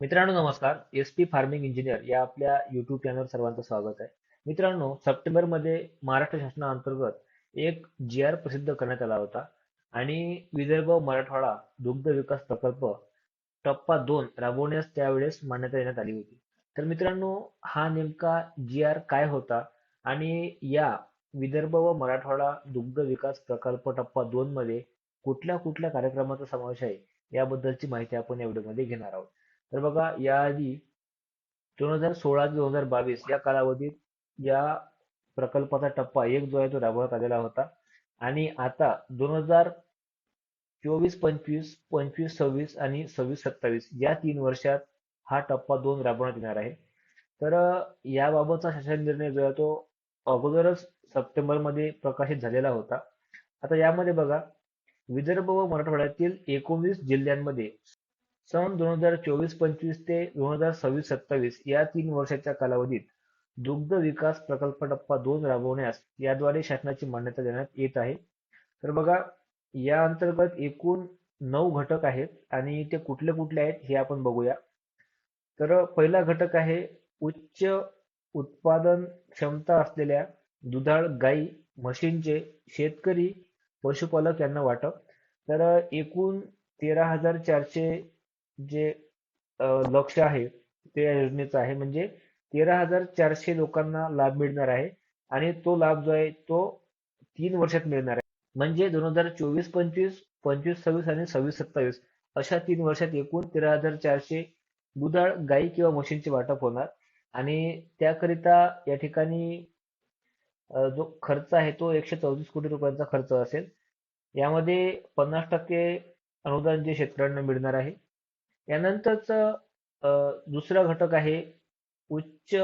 मित्रांनो नमस्कार. S P farming engineer या आपल्या युट्यूब चॅनल सर्वांचं स्वागत आहे. मित्रांनो सप्टेंबरमध्ये महाराष्ट्र शासनाअंतर्गत एक जी आर प्रसिद्ध करण्यात आला होता आणि विदर्भ मराठवाडा दुग्ध विकास प्रकल्प टप्पा दोन राबवण्यास त्यावेळेस मान्यता देण्यात आली होती. तर मित्रांनो हा नेमका जी आर काय होता आणि या विदर्भ व मराठवाडा दुग्ध विकास प्रकल्प टप्पा दोन मध्ये कुठल्या कुठल्या कार्यक्रमाचा समावेश आहे याबद्दलची माहिती आपण या व्हिडिओमध्ये घेणार आहोत. तर बघा याआधी दोन हजार सोळा ते दोन हजार बावीस या कालावधीत या प्रकल्पाचा टप्पा एक जो आहे तो राबवण्यात आलेला होता. आणि आता दोन हजार चोवीस पंचवीस पंचवीस सव्वीस आणि सव्वीस सत्तावीस या तीन वर्षात हा टप्पा दोन राबवण्यात येणार आहे. तर याबाबतचा शासन निर्णय जो आहे तो अगोदरच सप्टेंबरमध्ये प्रकाशित झालेला होता. आता यामध्ये बघा विदर्भ व मराठवाड्यातील एकोणवीस जिल्ह्यांमध्ये सन दोन हजार चोवीस पंचवीस ते दोन हजार सव्वीस सत्तावीस या तीन वर्षाच्या कालावधीत दुग्ध विकास प्रकल्प टप्पा दोन राबवण्यास याद्वारे शासनाची मान्यता देण्यात येत आहे. तर बघा या अंतर्गत एकूण नऊ घटक आहेत आणि ते कुठले कुठले आहेत हे आपण बघूया. तर पहिला घटक आहे उच्च उत्पादन क्षमता असलेल्या दुधाळ गाई म्हशींचे शेतकरी पशुपालक यांना वाटप. तर एकूण तेरा हजार चारशे जे लक्ष आहे ते या योजनेचं आहे. म्हणजे तेरा हजार चारशे लोकांना लाभ मिळणार आहे आणि तो लाभ जो आहे तो तीन वर्षात मिळणार आहे. म्हणजे दोन हजार चोवीस पंचवीस पंचवीस सव्वीस आणि सव्वीस सत्तावीस अशा तीन वर्षात एकूण तेरा हजार चारशे दुधाळ गाई किंवा म्हशींचे वाटप होणार. आणि त्याकरिता या ठिकाणी जो खर्च आहे तो एकशे चौतीस कोटी रुपयांचा खर्च असेल. यामध्ये पन्नास टक्के अनुदान जे शेतकऱ्यांना मिळणार आहे. यानंतरच दुसरा घटक आहे उच्च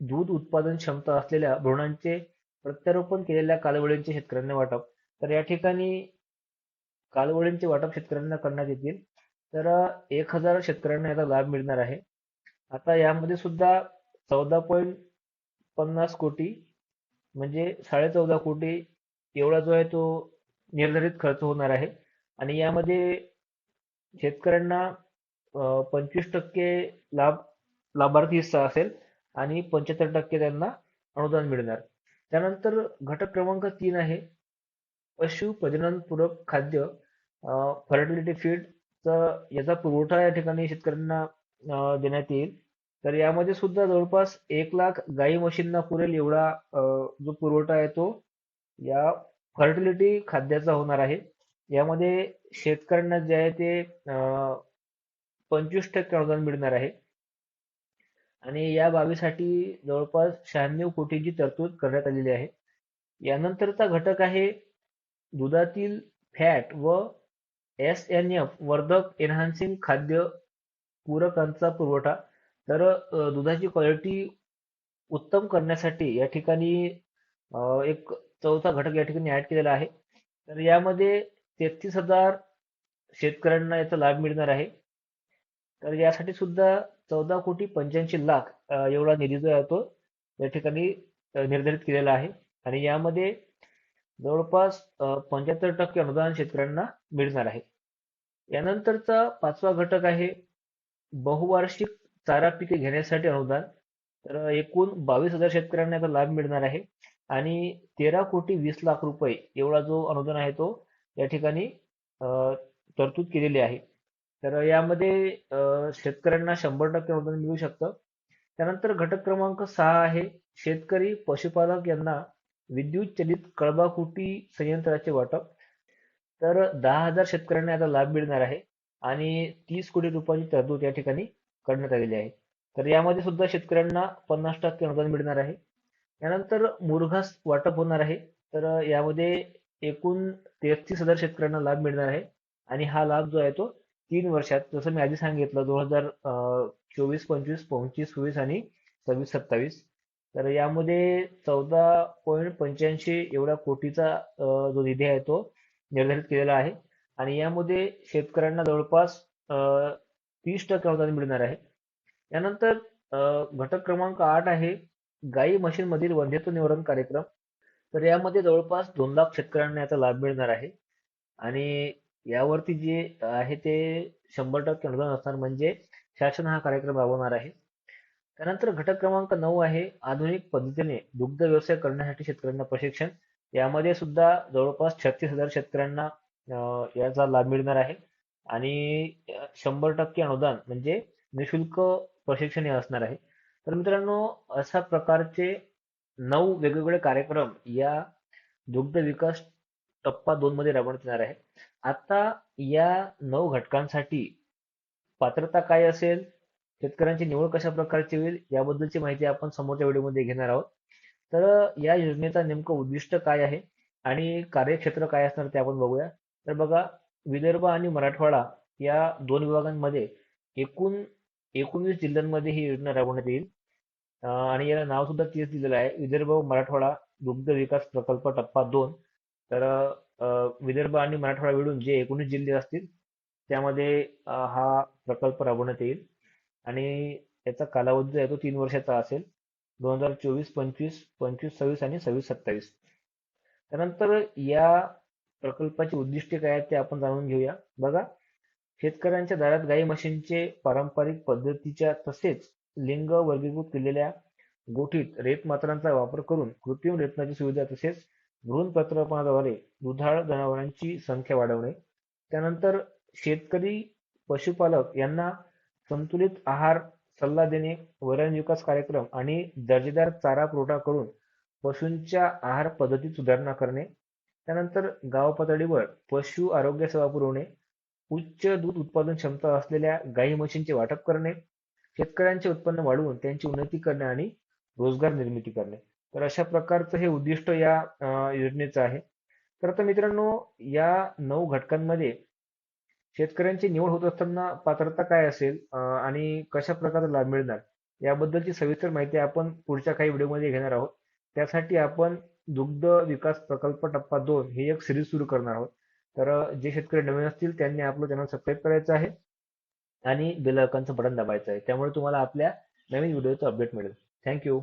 दूध उत्पादन क्षमता असलेल्या भ्रूणांचे प्रत्यारोपण केलेल्या कालवडींचे शेतकऱ्यांना वाटप. तर या ठिकाणी कालवडींचे वाटप शेतकऱ्यांना करण्यात येतील. तर एक हजार शेतकऱ्यांना याचा लाभ मिळणार आहे. आता यामध्ये सुद्धा चौदा पॉईंट पन्नास कोटी म्हणजे साडे चौदा कोटी एवढा जो आहे तो निर्धारित खर्च होणार आहे. आणि यामध्ये शेतकऱ्यांना पंचवीस टक्के लाभ लाभार्थी हिस्सा असेल आणि पंच्याहत्तर टक्के त्यांना अनुदान मिळणार. त्यानंतर घटक क्रमांक तीन आहे पशु प्रजननपूरक खाद्य फर्टिलिटी फीड याचा पुरवठा या ठिकाणी शेतकऱ्यांना देण्यात येईल. तर यामध्ये सुद्धा जवळपास एक लाख गाई म्हशींना पुरेल एवढा जो पुरवठा आहे तो या फर्टिलिटी खाद्याचा होणार आहे. यामध्ये शेतकऱ्यांना जे आहे ते पंचवीस टक्के अनुदान मिळणार आहे. आणि या बाबीसाठी जवळपास शहाण्णव कोटींची तरतूद करण्यात आलेली आहे. यानंतरचा घटक आहे दुधातील फॅट व एस एन एफ वर्धक एनहान्सिंग खाद्य पूरकांचा पुरवठा. तर दुधाची क्वालिटी उत्तम करण्यासाठी या ठिकाणी एक चौथा घटक या ठिकाणी ऍड केलेला आहे. तर यामध्ये तेहतीस हजार शेतकऱ्यांना याचा लाभ मिळणार आहे. तर यासाठी सुद्धा चौदा कोटी पंच्याऐंशी लाख एवढा निधी जो आहे तो या ठिकाणी निर्धारित केलेला आहे. आणि यामध्ये जवळपास पंच्याहत्तर टक्के अनुदान शेतकऱ्यांना मिळणार आहे. यानंतरचा पाचवा घटक आहे बहुवार्षिक चारा पिके घेण्यासाठी अनुदान. तर एकूण बावीस हजार शेतकऱ्यांना याचा लाभ मिळणार आहे. आणि तेरा कोटी वीस लाख रुपये एवढा जो अनुदान आहे तो या ठिकाणी तरतूद केलेली आहे. तर यामध्ये शेतकऱ्यांना शंभर टक्के अनुदान मिळू शकतं. त्यानंतर घटक क्रमांक सहा आहे शेतकरी पशुपालक यांना विद्युत चलित कळबाकुटी संयंत्राचे वाटप. तर दहा हजार शेतकऱ्यांना याचा लाभ मिळणार आहे आणि तीस कोटी रुपयांची तरतूद या ठिकाणी करण्यात आलेली आहे. तर यामध्ये सुद्धा शेतकऱ्यांना पन्नास टक्के अनुदान मिळणार आहे. त्यानंतर मुरघास वाटप होणार आहे. तर यामध्ये एकूण तेहतीस हजार शेतकऱ्यांना लाभ मिळणार आहे आणि हा लाभ जो आहे तो तीन वर्षात जसं मी आधी सांगितलं दोन हजार चोवीस पंचवीस पंचवीस सव्वीस आणि सव्वीस सत्तावीस. तर यामध्ये चौदा पॉईंट पंच्याऐंशी एवढा कोटीचा जो निधी आहे तो निर्धारित केलेला आहे. आणि यामध्ये शेतकऱ्यांना जवळपास तीस टक्के अनुदान मिळणार आहे. यानंतर घटक क्रमांक आठ आहे गाई म्हशींमधील वंध्यत्व निवारण कार्यक्रम. तर यामध्ये जवळपास दोन लाख शेतकऱ्यांना याचा लाभ मिळणार आहे. आणि यावरती जे आहे ते शंभर टक्के अनुदान असणार म्हणजे शासन हा कार्यक्रम राबवणार आहे. त्यानंतर घटक क्रमांक नऊ आहे आधुनिक पद्धतीने दुग्ध व्यवसाय करण्यासाठी शेतकऱ्यांना प्रशिक्षण. यामध्ये सुद्धा जवळपास छत्तीस हजार शेतकऱ्यांना याचा लाभ मिळणार आहे. आणि शंभर टक्के अनुदान म्हणजे निशुल्क प्रशिक्षण हे असणार आहे. तर मित्रांनो अशा प्रकारचे नऊ वेगवेगळे कार्यक्रम या दुग्ध विकास टप्पा दोन मध्ये राबवण्यात येणार आहे. आता या नऊ घटकांसाठी पात्रता काय असेल? शेतकऱ्यांची निवड कशा प्रकारची होईल? याबद्दलची माहिती आपण समोरच्या व्हिडिओमध्ये घेणार आहोत. तर या योजनेचा नेमकं उद्दिष्ट काय आहे? आणि कार्यक्षेत्र काय असणार ते आपण बघूया. तर बघा विदर्भ आणि मराठवाडा या दोन विभागांमध्ये एकूण एकोणवीस जिल्ह्यांमध्ये ही योजना राबवण्यात येईल. आणि याला नाव सुद्धा तेच दिलेलं आहे. विदर्भ व मराठवाडा दुग्ध विकास प्रकल्प टप्पा दोन. तर विदर्भ आणि मराठवाडा मिळून जे एकोणीस जिल्हे असतील त्यामध्ये हा प्रकल्प राबवण्यात येईल. आणि याचा कालावधी जो आहे तो तीन वर्षाचा असेल. दोन हजार चोवीस पंचवीस पंचवीस सव्वीस आणि सव्वीस सत्तावीस. त्यानंतर या प्रकल्पाची उद्दिष्टे काय आहेत ते आपण जाणून घेऊया. बघा शेतकऱ्यांच्या दारात गाई म्हशींचे पारंपरिक पद्धतीच्या तसेच लिंग वर्गीकृत केलेल्या गोठीत रेतमात्रांचा वापर करून कृत्रिम रेतनाची सुविधा तसेच भ्रूण दुधाळ जनावरांची संख्या वाढवणे. त्यानंतर शेतकरी पशुपालक यांना संतुलित आहार सल्ला देणे वरण विकास कार्यक्रम आणि दर्जेदार चारा पुरवठा करून पशूंच्या आहार पद्धतीत सुधारणा करणे. त्यानंतर गाव पातळीवर पशु आरोग्य सेवा पुरवणे. उच्च दूध उत्पादन क्षमता असलेल्या गाई म्हशींचे वाटप करणे. शेतकऱ्यांचे उत्पन्न वाढवून त्यांची उन्नती करणे आणि रोजगार निर्मिती करणे. तर अशा प्रकारचं हे उद्दिष्ट या योजनेचं आहे. तर आता मित्रांनो या नऊ घटकांमध्ये शेतकऱ्यांची निवड होत असताना पात्रता काय असेल आणि कशा प्रकारचा लाभ मिळणार याबद्दलची सविस्तर माहिती आपण पुढच्या काही व्हिडिओमध्ये घेणार आहोत. त्यासाठी आपण दुग्ध विकास प्रकल्प टप्पा दोन ही एक सिरीज सुरू करणार आहोत. तर जे शेतकरी नवीन असतील त्यांनी आपलं चॅनल सबस्क्राईब करायचं आहे आणि बेल आयकॉनचं बटन दाबायचं आहे. त्यामुळे तुम्हाला आपल्या नवीन व्हिडिओचं अपडेट मिळेल. थँक्यू